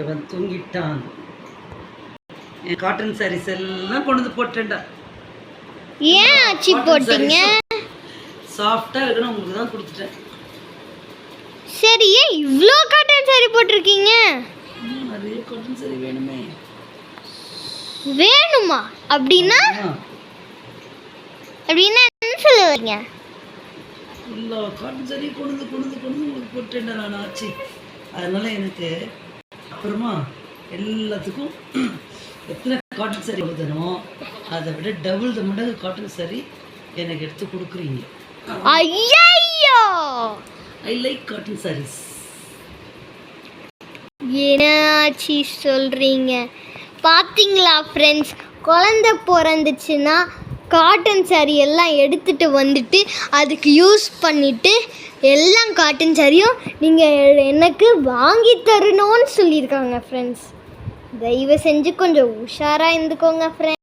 இவன் தூங்கிட்டான். என் காட்டன் சாரீஸ் எல்லாம் கொண்டு வந்து ஏன் ஆச்சி போட்டீங்க? சாஃப்டாக இருக்கணும் உங்களுக்கு தான் கொடுத்துட்டேன். சரி ஏன் இவ்வளோ காட்டன் சாரி போட்டிருக்கீங்க? நிறைய காட்டன் சாரி வேணுமே. வேணுமா? அப்படின்னா அப்படின்னா என்ன சொல்ல வரீங்க? எல்லா சாரி கொண்டு கொண்டு கொண்டு உங்களுக்கு போட்டேன்டா நான் ஆச்சு. அதனால எனக்கு அப்புறமா எல்லாத்துக்கும் எத்தனை காட்டன் சாரி கொடுத்தனோ அதை விட டபுள் த மடங்கு காட்டன் சாரி எனக்கு எடுத்து கொடுக்குறீங்க. ஐயோ ஐ லைக் காட்டன் சாரீஸ் என்ன ஆச்சி சொல்கிறீங்க பார்த்தீங்களா ஃப்ரெண்ட்ஸ் குழந்த பிறந்துச்சுன்னா காட்டன் சாரி எல்லாம் எடுத்துகிட்டு வந்துட்டு அதுக்கு யூஸ் பண்ணிவிட்டு எல்லாம் காட்டன் சாரியும் நீங்கள் எனக்கு வாங்கி தரணும்னு சொல்லியிருக்காங்க ஃப்ரெண்ட்ஸ் தயவு செஞ்சு கொஞ்சம் உஷாராக இருந்துக்கோங்க ஃப்ரெண்ட்ஸ்